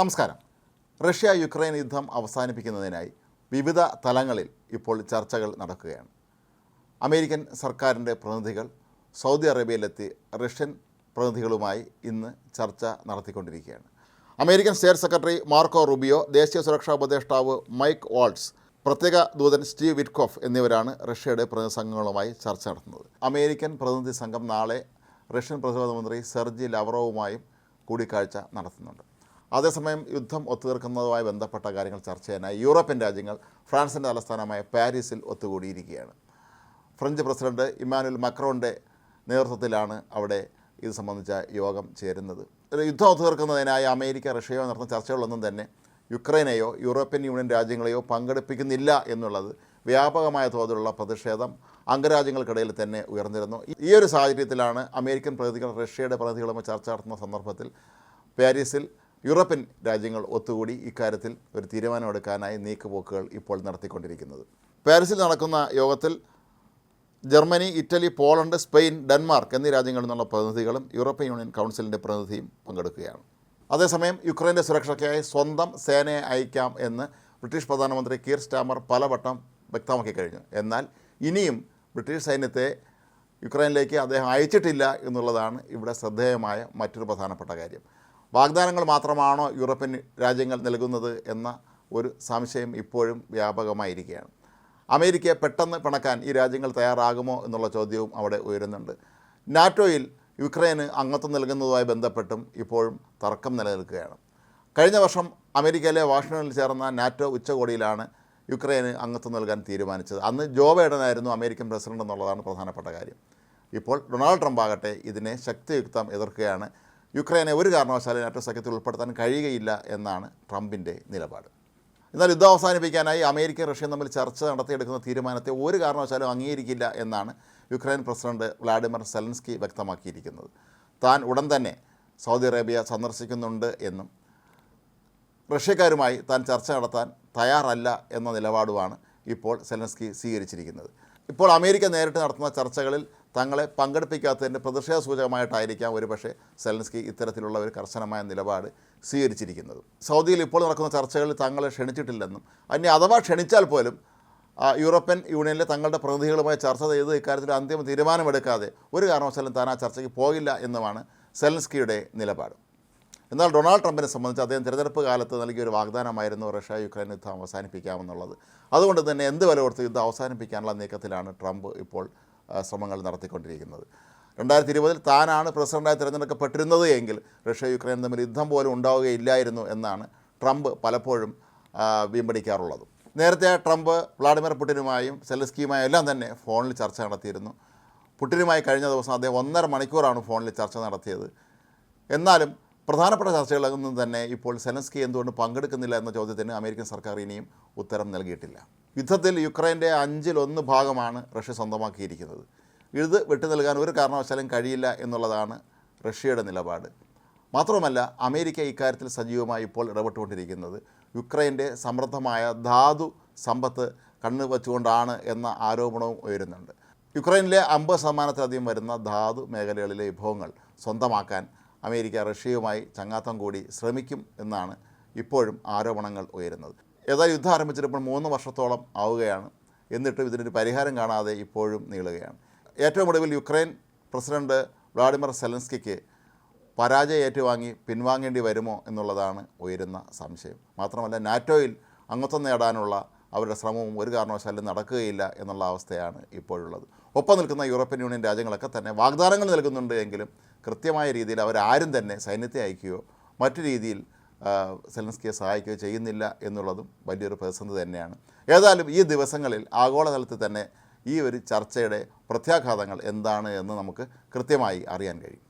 നമസ്കാരം. Russia Ukraine യുദ്ധം അവസാനിപ്പിക്കുന്നതിനായി വിവിധ തലങ്ങളിൽ ഇപ്പോൾ ചർച്ചകൾ നടക്കുകയാണ്. അമേരിക്കൻ സർക്കാരിന്റെ പ്രതിനിധികൾ സൗദി അറേബ്യയിലെത്തി റഷ്യൻ പ്രതിനിധികളുമായി ഇന്ന് ചർച്ച നടത്തിക്കൊണ്ടിരിക്കുകയാണ്. American state secretary Marco Rubio ദേശീയ സുരക്ഷാ ഉപദേഷ്ടാവ് മൈക്ക് വാൾട്സ് പ്രത്യേക ദൂതൻ സ്റ്റീവ് വിറ്റ്കോഫ് എന്നിവരാണ് റഷ്യയുടെ പ്രതിനിധി സംഘങ്ങളുമായി ചർച്ച നടത്തുന്നത്. അമേരിക്കൻ പ്രതിനിധി സംഘം നാളെ റഷ്യൻ പ്രതിരോധ മന്ത്രി സെർജി ലവറോവുമായും കൂടിക്കാഴ്ച നടത്തുന്നുണ്ട്. അതേസമയം യുദ്ധം ഒത്തുതീർക്കുന്നതുമായി ബന്ധപ്പെട്ട കാര്യങ്ങൾ ചർച്ച ചെയ്യാനായി യൂറോപ്യൻ രാജ്യങ്ങൾ ഫ്രാൻസിന്റെ തലസ്ഥാനമായ പാരീസിൽ ഒത്തുകൂടിയിരിക്കുകയാണ്. ഫ്രഞ്ച് പ്രസിഡന്റ് ഇമ്മാനുവൽ മക്രോന്റെ നേതൃത്വത്തിലാണ് അവിടെ ഇത് സംബന്ധിച്ച യോഗം ചേരുന്നത്. യുദ്ധം ഒത്തുതീർക്കുന്നതിനായി അമേരിക്ക റഷ്യയോ നടത്തുന്ന ചർച്ചകളൊന്നും തന്നെ യുക്രൈനെയോ യൂറോപ്യൻ യൂണിയൻ രാജ്യങ്ങളെയോ പങ്കെടുപ്പിക്കുന്നില്ല എന്നുള്ളത് വ്യാപകമായ തോതിലുള്ള പ്രതിഷേധം അംഗരാജ്യങ്ങൾക്കിടയിൽ തന്നെ ഉയർന്നിരുന്നു. ഈ ഒരു സാഹചര്യത്തിലാണ് അമേരിക്കൻ പ്രതിനിധികൾ റഷ്യയുടെ പ്രതിനിധികളുമായി ചർച്ച നടത്തുന്ന സന്ദർഭത്തിൽ പാരീസിൽ യൂറോപ്യൻ രാജ്യങ്ങൾ ഒത്തുകൂടി ഇക്കാര്യത്തിൽ ഒരു തീരുമാനമെടുക്കാനായി നീക്കുപോക്കുകൾ ഇപ്പോൾ നടത്തിക്കൊണ്ടിരിക്കുന്നത്. പാരീസിൽ നടക്കുന്ന യോഗത്തിൽ Germany Italy Poland Spain Denmark എന്നീ രാജ്യങ്ങളിൽ നിന്നുള്ള പ്രതിനിധികളും യൂറോപ്യൻ യൂണിയൻ കൗൺസിലിന്റെ പ്രതിനിധിയും പങ്കെടുക്കുകയാണ്. അതേസമയം യുക്രൈന്റെ സുരക്ഷയ്ക്കായി സ്വന്തം സേനയെ അയക്കാം എന്ന് ബ്രിട്ടീഷ് പ്രധാനമന്ത്രി കീർ സ്റ്റാമർ പലവട്ടം വ്യക്തമാക്കി കഴിഞ്ഞു. എന്നാൽ ഇനിയും ബ്രിട്ടീഷ് സൈന്യത്തെ യുക്രൈനിലേക്ക് അദ്ദേഹം അയച്ചിട്ടില്ല എന്നുള്ളതാണ് ഇവിടെ ശ്രദ്ധേയമായ മറ്റൊരു പ്രധാനപ്പെട്ട കാര്യം. വാഗ്ദാനങ്ങൾ മാത്രമാണോ യൂറോപ്യൻ രാജ്യങ്ങൾ നൽകുന്നത് എന്ന ഒരു സംശയം ഇപ്പോഴും വ്യാപകമായിരിക്കുകയാണ്. അമേരിക്കയെ പെട്ടെന്ന് പിണക്കാൻ ഈ രാജ്യങ്ങൾ തയ്യാറാകുമോ എന്നുള്ള ചോദ്യവും അവിടെ ഉയരുന്നുണ്ട്. നാറ്റോയിൽ യുക്രൈന് അംഗത്വം നൽകുന്നതുമായി ബന്ധപ്പെട്ടും ഇപ്പോഴും തർക്കം നിലനിൽക്കുകയാണ്. കഴിഞ്ഞ വർഷം അമേരിക്കയിലെ വാഷിംഗ്ടണിൽ ചേർന്ന നാറ്റോ ഉച്ചകോടിയിലാണ് യുക്രൈന് അംഗത്വം നൽകാൻ തീരുമാനിച്ചത്. അന്ന് ജോ ബൈഡനായിരുന്നു അമേരിക്കൻ പ്രസിഡന്റ് എന്നുള്ളതാണ് പ്രധാനപ്പെട്ട കാര്യം. ഇപ്പോൾ ഡൊണാൾഡ് ട്രംപ് ആകട്ടെ ഇതിനെ ശക്തിയുക്തം എതിർക്കുകയാണ് യുക്രൈനെ ഒരു കാരണവശാലും നാറ്റോ സഖ്യത്തിൽ ഉൾപ്പെടുത്താൻ കഴിയുകയില്ല എന്നാണ് ട്രംപിന്റെ നിലപാട്. എന്നാൽ യുദ്ധം അവസാനിപ്പിക്കാനായി അമേരിക്ക റഷ്യയും തമ്മിൽ ചർച്ച നടത്തിയെടുക്കുന്ന തീരുമാനത്തെ ഒരു കാരണവശാലും അംഗീകരിക്കില്ല എന്നാണ് യുക്രൈൻ പ്രസിഡന്റ് വ്ളാഡിമിർ സെലൻസ്കി വ്യക്തമാക്കിയിരിക്കുന്നത്. താൻ ഉടൻ തന്നെ സൗദി അറേബ്യ സന്ദർശിക്കുന്നുണ്ട് എന്നും റഷ്യക്കാരുമായി താൻ ചർച്ച നടത്താൻ തയ്യാറല്ല എന്ന നിലപാടുമാണ് ഇപ്പോൾ സെലൻസ്കി സ്വീകരിച്ചിരിക്കുന്നത്. ഇപ്പോൾ അമേരിക്ക നേരിട്ട് നടത്തുന്ന ചർച്ചകളിൽ തങ്ങളെ പങ്കെടുപ്പിക്കാത്തതിന്റെ പ്രതിഷേധ സൂചകമായിട്ടായിരിക്കാം ഒരുപക്ഷെ സെലൻസ്കി ഇത്തരത്തിലുള്ള ഒരു കർശനമായ നിലപാട് സ്വീകരിച്ചിരിക്കുന്നത്. സൗദിയിൽ ഇപ്പോൾ നടക്കുന്ന ചർച്ചകളിൽ തങ്ങളെ ക്ഷണിച്ചിട്ടില്ലെന്നും അന്യ അഥവാ ക്ഷണിച്ചാൽ പോലും യൂറോപ്യൻ യൂണിയനിലെ തങ്ങളുടെ പ്രതിനിധികളുമായി ചർച്ച ചെയ്ത് ഇക്കാര്യത്തിൽ അന്തിമ തീരുമാനമെടുക്കാതെ ഒരു കാരണവശാലും താൻ ആ ചർച്ചയ്ക്ക് പോകില്ല എന്നുമാണ് സെലൻസ്കിയുടെ നിലപാട്. എന്നാൽ ഡൊണാൾഡ് ട്രംപിനെ സംബന്ധിച്ച് അദ്ദേഹം തിരഞ്ഞെടുപ്പ് കാലത്ത് നൽകിയ ഒരു വാഗ്ദാനമായിരുന്നു റഷ്യ യുക്രൈൻ യുദ്ധം അവസാനിപ്പിക്കാമെന്നുള്ളത്. അതുകൊണ്ട് തന്നെ എന്ത് വില കൊടുത്ത് യുദ്ധം അവസാനിപ്പിക്കാനുള്ള നീക്കത്തിലാണ് ട്രംപ് ഇപ്പോൾ ശ്രമങ്ങൾ നടത്തിക്കൊണ്ടിരിക്കുന്നത്. രണ്ടായിരത്തി ഇരുപതിൽ താനാണ് പ്രസിഡന്റായി തിരഞ്ഞെടുക്കപ്പെട്ടിരുന്നത് എങ്കിൽ റഷ്യ യുക്രൈൻ തമ്മിൽ യുദ്ധം പോലും ഉണ്ടാവുകയില്ലായിരുന്നു എന്നാണ് ട്രംപ് പലപ്പോഴും വീമ്പടിക്കാറുള്ളത്. നേരത്തെ ട്രംപ് വ്ളാഡിമിർ പുടിനുമായും സെലസ്കിയുമായും എല്ലാം തന്നെ ഫോണിൽ ചർച്ച നടത്തിയിരുന്നു. പുടിനുമായി കഴിഞ്ഞ ദിവസം അദ്ദേഹം ഒന്നര മണിക്കൂറാണ് ഫോണിൽ ചർച്ച നടത്തിയത്. എന്നാലും പ്രധാനപ്പെട്ട ചർച്ചകളിൽ നിന്നും തന്നെ ഇപ്പോൾ സെലൻസ്കി എന്തുകൊണ്ട് പങ്കെടുക്കുന്നില്ല എന്ന ചോദ്യത്തിന് അമേരിക്കൻ സർക്കാർ ഇനിയും ഉത്തരം നൽകിയിട്ടില്ല. യുദ്ധത്തിൽ യുക്രൈന്റെ അഞ്ചിലൊന്ന് ഭാഗമാണ് റഷ്യ സ്വന്തമാക്കിയിരിക്കുന്നത്. ഇത് വിട്ടു നൽകാൻ ഒരു കാരണവശാലും കഴിയില്ല എന്നുള്ളതാണ് റഷ്യയുടെ നിലപാട്. മാത്രമല്ല അമേരിക്ക ഇക്കാര്യത്തിൽ സജീവമായി ഇപ്പോൾ ഇടപെട്ടുകൊണ്ടിരിക്കുന്നത് യുക്രൈന്റെ സമൃദ്ധമായ ധാതു സമ്പത്ത് കണ്ണു വച്ചുകൊണ്ടാണ് എന്ന ആരോപണവും ഉയരുന്നുണ്ട്. യുക്രൈനിലെ അമ്പത് ശതമാനത്തിലധികം വരുന്ന ധാതു മേഖലകളിലെ വിഭവങ്ങൾ സ്വന്തമാക്കാൻ അമേരിക്ക റഷ്യയുമായി ചങ്ങാത്തം കൂടി ശ്രമിക്കും എന്നാണ് ഇപ്പോഴും ആരോപണങ്ങൾ ഉയരുന്നത്. ഏതായാലും യുദ്ധം ആരംഭിച്ചിട്ട് മൂന്ന് വർഷത്തോളം ആവുകയാണ്. എന്നിട്ടും ഇതിനൊരു പരിഹാരം കാണാതെ ഇപ്പോഴും നീളുകയാണ്. ഏറ്റവും ഒടുവിൽ യുക്രൈൻ പ്രസിഡന്റ് വ്ളാഡിമിർ സെലൻസ്കിക്ക് പരാജയം ഏറ്റുവാങ്ങി പിൻവാങ്ങേണ്ടി വരുമോ എന്നുള്ളതാണ് ഉയരുന്ന സംശയം. മാത്രമല്ല നാറ്റോയിൽ അംഗത്വം നേടാനുള്ള അവരുടെ ശ്രമവും ഒരു കാരണവശാലും നടക്കുകയില്ല എന്നുള്ള അവസ്ഥയാണ് ഇപ്പോഴുള്ളത്. ഒപ്പം നിൽക്കുന്ന യൂറോപ്യൻ യൂണിയൻ രാജ്യങ്ങളൊക്കെ തന്നെ വാഗ്ദാനങ്ങൾ നൽകുന്നുണ്ട് എങ്കിലും കൃത്യമായ രീതിയിൽ അവരാരും തന്നെ സൈന്യത്തെ അയക്കുകയോ മറ്റു രീതിയിൽ സെലൻസ്കിയെ സഹായിക്കുകയോ ചെയ്യുന്നില്ല എന്നുള്ളതും വലിയൊരു പ്രതിസന്ധി തന്നെയാണ്. ഏതായാലും ഈ ദിവസങ്ങളിൽ ആഗോളതലത്തിൽ തന്നെ ഈ ഒരു ചർച്ചയുടെ പ്രത്യാഘാതങ്ങൾ എന്താണ് എന്ന് നമുക്ക് കൃത്യമായി അറിയാൻ കഴിയും.